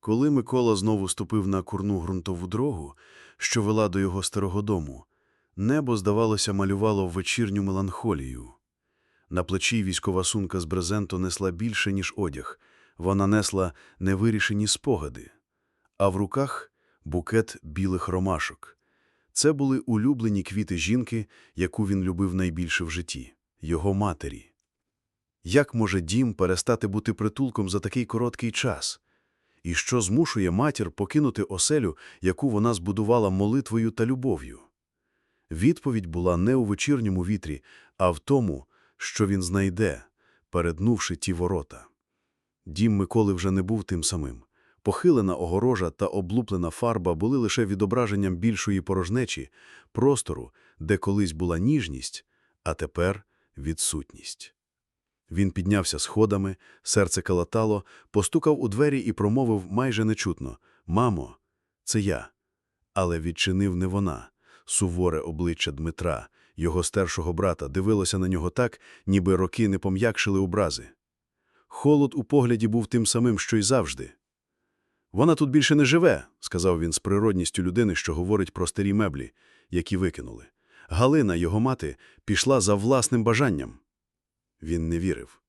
Коли Микола знову ступив на курну ґрунтову дорогу, що вела до його старого дому, небо, здавалося, малювало вечірню меланхолію. На плечі військова сумка з брезенту несла більше, ніж одяг. Вона несла невирішені спогади. А в руках – букет білих ромашок. Це були улюблені квіти жінки, яку він любив найбільше в житті – його матері. Як може дім перестати бути притулком за такий короткий час? І що змушує матір покинути оселю, яку вона збудувала молитвою та любов'ю? Відповідь була не у вечірньому вітрі, а в тому, що він знайде, переднувши ті ворота. Дім Миколи вже не був тим самим. Похилена огорожа та облуплена фарба були лише відображенням більшої порожнечі, простору, де колись була ніжність, а тепер відсутність. Він піднявся сходами, серце калатало, постукав у двері і промовив майже нечутно «Мамо, це я». Але відчинив не вона. Суворе обличчя Дмитра, його старшого брата, дивилося на нього так, ніби роки не пом'якшили образи. Холод у погляді був тим самим, що й завжди. «Вона тут більше не живе», – сказав він з природністю людини, що говорить про старі меблі, які викинули. Галина, його мати, пішла за власним бажанням. Він не вірив.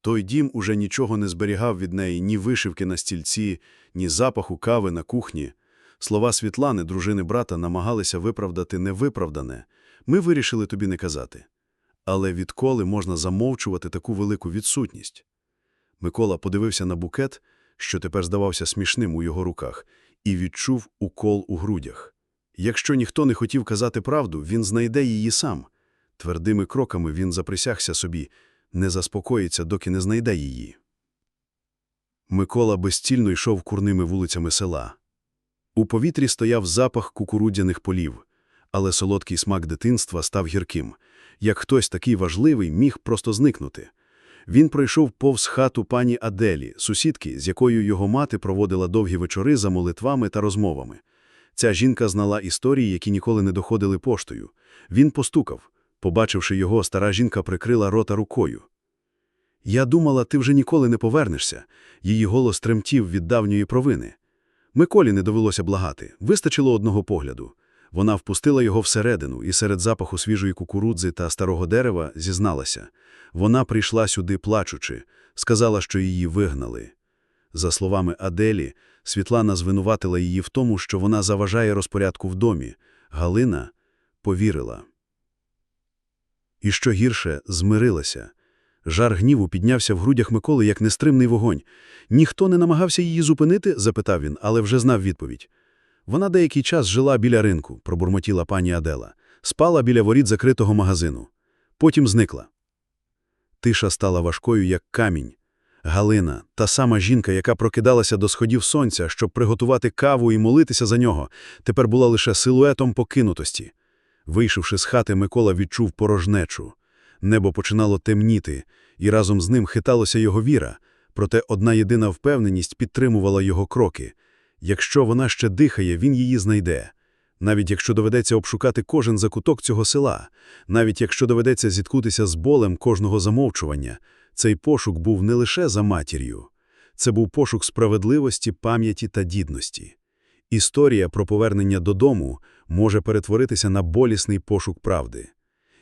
Той дім уже нічого не зберігав від неї ні вишивки на стільці, ні запаху кави на кухні. Слова Світлани, дружини брата, намагалися виправдати невиправдане. Ми вирішили тобі не казати. Але відколи можна замовчувати таку велику відсутність? Микола подивився на букет, що тепер здавався смішним у його руках, і відчув укол у грудях. Якщо ніхто не хотів казати правду, він знайде її сам. Твердими кроками він заприсягся собі, не заспокоїться, доки не знайде її. Микола безцільно йшов курними вулицями села. У повітрі стояв запах кукурудзяних полів, але солодкий смак дитинства став гірким. Як хтось такий важливий міг просто зникнути. Він пройшов повз хату пані Аделі, сусідки, з якою його мати проводила довгі вечори за молитвами та розмовами. Ця жінка знала історії, які ніколи не доходили поштою. Він постукав. Побачивши його, стара жінка прикрила рота рукою. «Я думала, ти вже ніколи не повернешся». Її голос тремтів від давньої провини. Миколі не довелося благати, вистачило одного погляду. Вона впустила його всередину і серед запаху свіжої кукурудзи та старого дерева зізналася. Вона прийшла сюди плачучи, сказала, що її вигнали. За словами Аделі, Світлана звинуватила її в тому, що вона заважає розпорядку в домі. Галина повірила. І що гірше, змирилася. Жар гніву піднявся в грудях Миколи, як нестримний вогонь. Ніхто не намагався її зупинити, запитав він, але вже знав відповідь. Вона деякий час жила біля ринку, пробурмотіла пані Адела, спала біля воріт закритого магазину. Потім зникла. Тиша стала важкою, як камінь. Галина, та сама жінка, яка прокидалася до сходів сонця, щоб приготувати каву і молитися за нього, тепер була лише силуетом покинутості. Вийшовши з хати, Микола відчув порожнечу. Небо починало темніти, і разом з ним хиталося його віра, проте одна єдина впевненість підтримувала його кроки. Якщо вона ще дихає, він її знайде. Навіть якщо доведеться обшукати кожен закуток цього села, навіть якщо доведеться зіткнутися з болем кожного замовчування, цей пошук був не лише за матір'ю. Це був пошук справедливості, пам'яті та дідності. Історія про повернення додому може перетворитися на болісний пошук правди.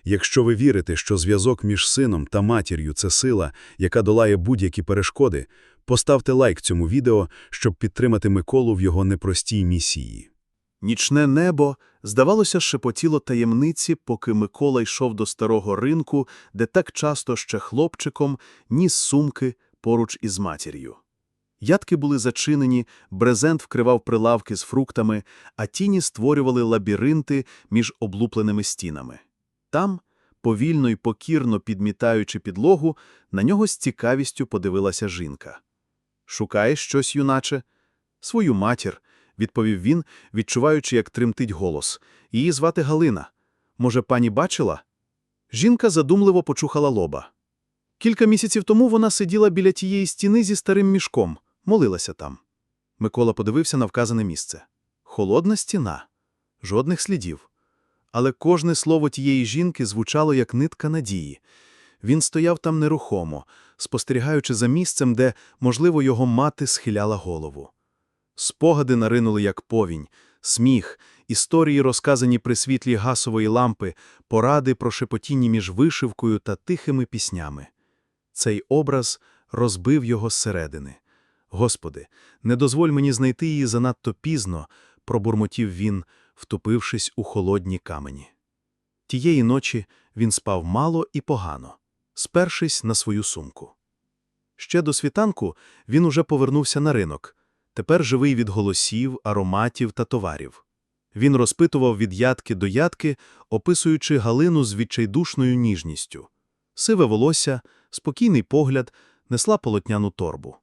Якщо ви вірите, що зв'язок між сином та матір'ю – це сила, яка долає будь-які перешкоди, поставте лайк цьому відео, щоб підтримати Миколу в його непростій місії. Нічне небо, здавалося, шепотіло таємниці, поки Микола йшов до старого ринку, де так часто ще хлопчиком ніс сумки поруч із матір'ю. Ядки були зачинені, брезент вкривав прилавки з фруктами, а тіні створювали лабіринти між облупленими стінами. Там, повільно й покірно підмітаючи підлогу, на нього з цікавістю подивилася жінка. «Шукаєш щось, юначе?» «Свою матір», – відповів він, відчуваючи, як тремтить голос. «Її звати Галина. Може, пані бачила?» Жінка задумливо почухала лоба. Кілька місяців тому вона сиділа біля тієї стіни зі старим мішком, молилася там. Микола подивився на вказане місце. Холодна стіна. Жодних слідів. Але кожне слово тієї жінки звучало як нитка надії. Він стояв там нерухомо, спостерігаючи за місцем, де, можливо, його мати схиляла голову. Спогади наринули як повінь, сміх, історії, розказані при світлі гасової лампи, поради про шепотінні між вишивкою та тихими піснями. Цей образ розбив його зсередини. Господи, не дозволь мені знайти її занадто пізно, пробурмотів він, втупившись у холодні камені. Тієї ночі він спав мало і погано, спершись на свою сумку. Ще до світанку він уже повернувся на ринок, тепер живий від голосів, ароматів та товарів. Він розпитував від ядки до ядки, описуючи Галину з відчайдушною ніжністю. Сиве волосся, спокійний погляд, несла полотняну торбу.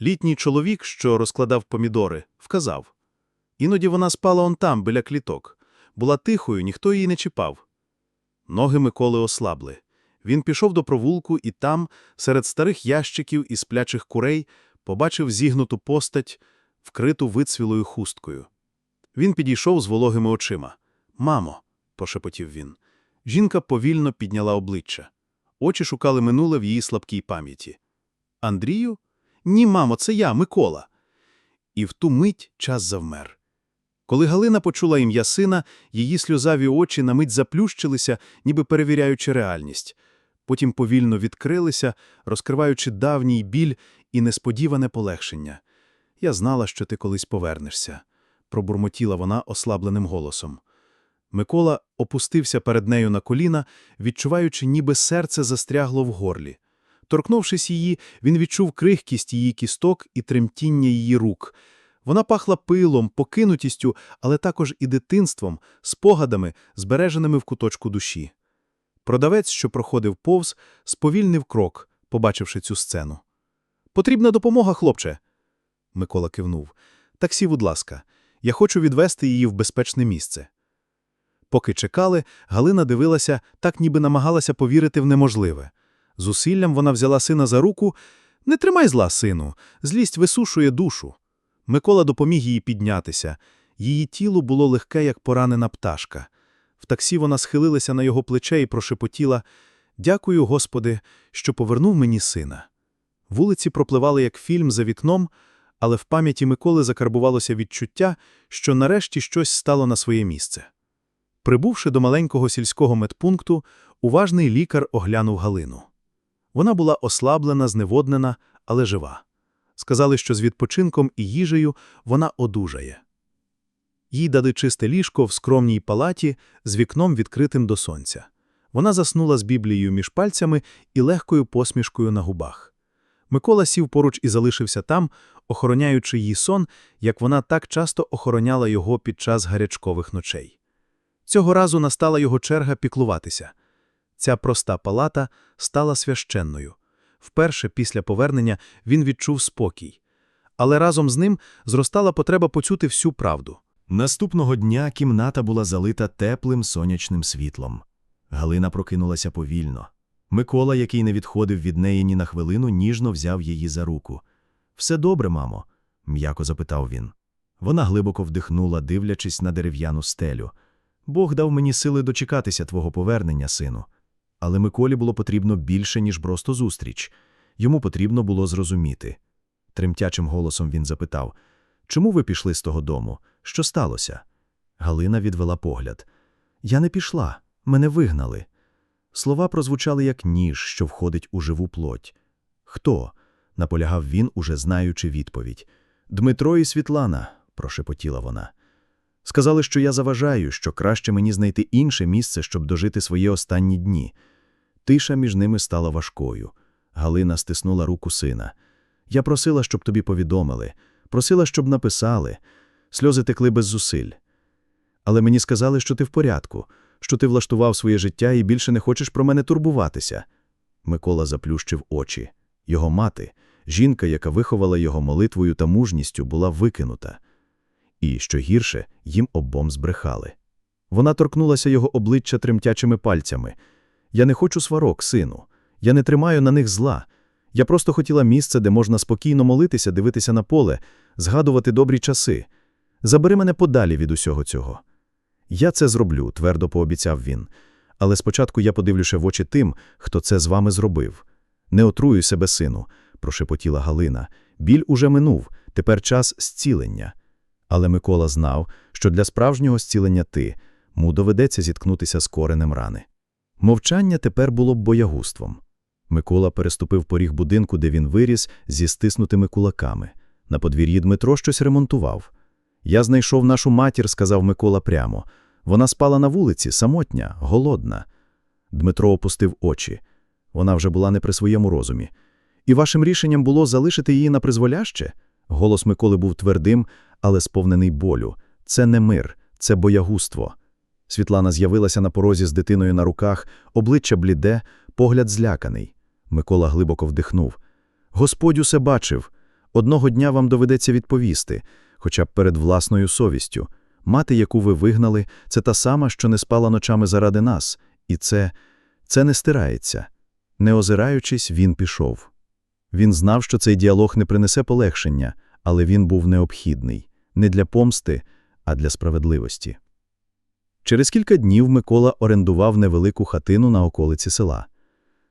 Літній чоловік, що розкладав помідори, вказав. Іноді вона спала он там, біля кліток. Була тихою, ніхто її не чіпав. Ноги Миколи ослабли. Він пішов до провулку і там, серед старих ящиків і сплячих курей, побачив зігнуту постать, вкриту вицвілою хусткою. Він підійшов з вологими очима. Мамо, пошепотів він. Жінка повільно підняла обличчя. Очі шукали минуле в її слабкій пам'яті. Андрію? Ні, мамо, це я, Микола. І в ту мить час завмер. Коли Галина почула ім'я сина, її сльозаві очі на мить заплющилися, ніби перевіряючи реальність. Потім повільно відкрилися, розкриваючи давній біль і несподіване полегшення. Я знала, що ти колись повернешся, пробурмотіла вона ослабленим голосом. Микола опустився перед нею на коліна, відчуваючи, ніби серце застрягло в горлі. Торкнувшись її, він відчув крихкість її кісток і тремтіння її рук. Вона пахла пилом, покинутістю, але також і дитинством, спогадами, збереженими в куточку душі. Продавець, що проходив повз, сповільнив крок, побачивши цю сцену. Потрібна допомога, хлопче. Микола кивнув. Таксі, будь ласка, я хочу відвести її в безпечне місце. Поки чекали, Галина дивилася, так ніби намагалася повірити в неможливе. Зусиллям вона взяла сина за руку. Не тримай зла, сину, злість висушує душу. Микола допоміг їй піднятися. Її тіло було легке, як поранена пташка. В таксі вона схилилася на його плече і прошепотіла «Дякую, Господи, що повернув мені сина». Вулиці пропливали як фільм за вікном, але в пам'яті Миколи закарбувалося відчуття, що нарешті щось стало на своє місце. Прибувши до маленького сільського медпункту, уважний лікар оглянув Галину. Вона була ослаблена, зневоднена, але жива. Сказали, що з відпочинком і їжею вона одужає. Їй дали чисте ліжко в скромній палаті з вікном відкритим до сонця. Вона заснула з Біблією між пальцями і легкою посмішкою на губах. Микола сів поруч і залишився там, охороняючи її сон, як вона так часто охороняла його під час гарячкових ночей. Цього разу настала його черга піклуватися. Ця проста палата стала священною. Вперше після повернення він відчув спокій. Але разом з ним зростала потреба почути всю правду. Наступного дня кімната була залита теплим сонячним світлом. Галина прокинулася повільно. Микола, який не відходив від неї ні на хвилину, ніжно взяв її за руку. Все добре, мамо? м'яко запитав він. Вона глибоко вдихнула, дивлячись на дерев'яну стелю. Бог дав мені сили дочекатися твого повернення, сину. Але Миколі було потрібно більше, ніж просто зустріч. Йому потрібно було зрозуміти. Тремтячим голосом він запитав Чому ви пішли з того дому? Що сталося? Галина відвела погляд. Я не пішла, мене вигнали. Слова прозвучали як ніж, що входить у живу плоть. Хто? наполягав він, уже знаючи відповідь. Дмитро і Світлана, прошепотіла вона. Сказали, що я заважаю, що краще мені знайти інше місце, щоб дожити свої останні дні. Тиша між ними стала важкою. Галина стиснула руку сина. Я просила, щоб тобі повідомили, просила, щоб написали. Сльози текли без зусиль. Але мені сказали, що ти в порядку, що ти влаштував своє життя і більше не хочеш про мене турбуватися. Микола заплющив очі. Його мати, жінка, яка виховала його молитвою та мужністю, була викинута. І, що гірше, їм обом збрехали. Вона торкнулася його обличчя тремтячими пальцями. Я не хочу сварок, сину. Я не тримаю на них зла. Я просто хотіла місце, де можна спокійно молитися, дивитися на поле, згадувати добрі часи. Забери мене подалі від усього цього. Я це зроблю, твердо пообіцяв він. Але спочатку я подивлюся в очі тим, хто це з вами зробив. Не отруюй себе, сину, прошепотіла Галина. Біль уже минув, тепер час зцілення. Але Микола знав, що для справжнього зцілення ти му доведеться зіткнутися з коренем рани. Мовчання тепер було б боягуством. Микола переступив поріг будинку, де він виріс, зі стиснутими кулаками. На подвір'ї Дмитро щось ремонтував. Я знайшов нашу матір, сказав Микола прямо. Вона спала на вулиці, самотня, голодна. Дмитро опустив очі. Вона вже була не при своєму розумі. І вашим рішенням було залишити її на призволяще? Голос Миколи був твердим, але сповнений болю. Це не мир, це боягуство. Світлана з'явилася на порозі з дитиною на руках, обличчя бліде, погляд зляканий. Микола глибоко вдихнув. Господь усе бачив. Одного дня вам доведеться відповісти, хоча б перед власною совістю. Мати, яку ви вигнали, це та сама, що не спала ночами заради нас. І це, це не стирається. Не озираючись, він пішов. Він знав, що цей діалог не принесе полегшення, але він був необхідний. Не для помсти, а для справедливості. Через кілька днів Микола орендував невелику хатину на околиці села.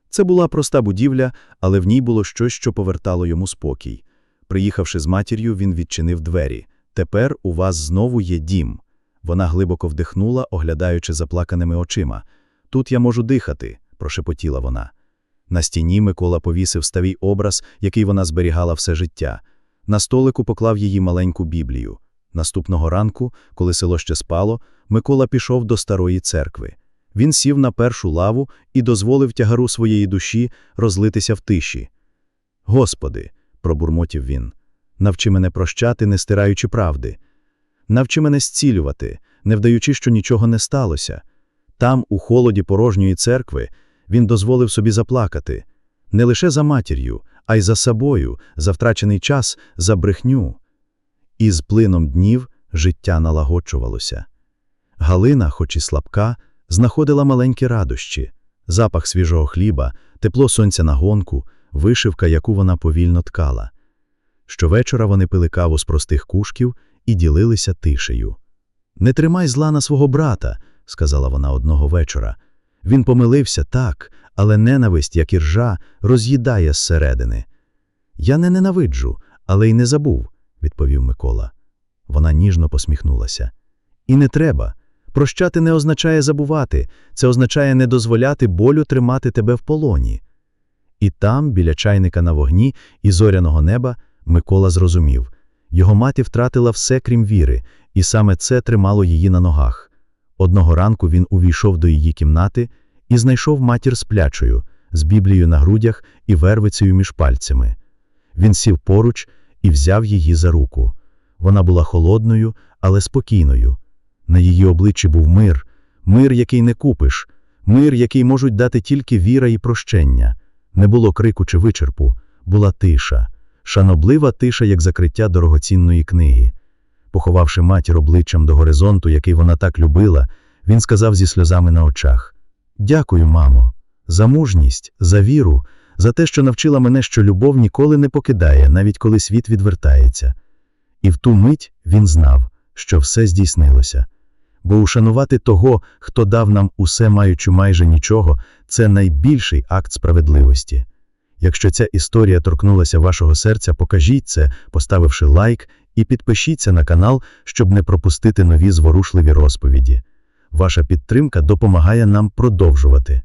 Це була проста будівля, але в ній було щось, що повертало йому спокій. Приїхавши з матір'ю, він відчинив двері. «Тепер у вас знову є дім». Вона глибоко вдихнула, оглядаючи заплаканими очима. «Тут я можу дихати», – прошепотіла вона. На стіні Микола повісив ставій образ, який вона зберігала все життя. На столику поклав її маленьку Біблію. Наступного ранку, коли село ще спало, Микола пішов до старої церкви. Він сів на першу лаву і дозволив тягару своєї душі розлитися в тиші. Господи, пробурмотів він, навчи мене прощати, не стираючи правди. Навчи мене зцілювати, не вдаючи, що нічого не сталося. Там, у холоді порожньої церкви, він дозволив собі заплакати. Не лише за матір'ю, а й за собою, за втрачений час, за брехню. І з плином днів життя налагоджувалося. Галина, хоч і слабка, знаходила маленькі радощі, запах свіжого хліба, тепло сонця на гонку, вишивка, яку вона повільно ткала. Щовечора вони пили каву з простих кушків і ділилися тишею. «Не тримай зла на свого брата», – сказала вона одного вечора. Він помилився так, але ненависть, як і ржа, роз'їдає зсередини. «Я не ненавиджу, але й не забув», – відповів Микола. Вона ніжно посміхнулася. «І не треба. Прощати не означає забувати, це означає не дозволяти болю тримати тебе в полоні». І там, біля чайника на вогні і зоряного неба, Микола зрозумів. Його мати втратила все, крім віри, і саме це тримало її на ногах. Одного ранку він увійшов до її кімнати і знайшов матір сплячою, з біблією на грудях і вервицею між пальцями. Він сів поруч і взяв її за руку. Вона була холодною, але спокійною. На її обличчі був мир, мир, який не купиш, мир, який можуть дати тільки віра і прощення. Не було крику чи вичерпу, була тиша, шаноблива тиша, як закриття дорогоцінної книги. Поховавши матір обличчям до горизонту, який вона так любила, він сказав зі сльозами на очах: Дякую, мамо, за мужність, за віру, за те, що навчила мене, що любов ніколи не покидає, навіть коли світ відвертається. І в ту мить він знав, що все здійснилося. Бо ушанувати того, хто дав нам усе, маючи майже нічого, це найбільший акт справедливості. Якщо ця історія торкнулася вашого серця, покажіть це, поставивши лайк, і підпишіться на канал, щоб не пропустити нові зворушливі розповіді. Ваша підтримка допомагає нам продовжувати.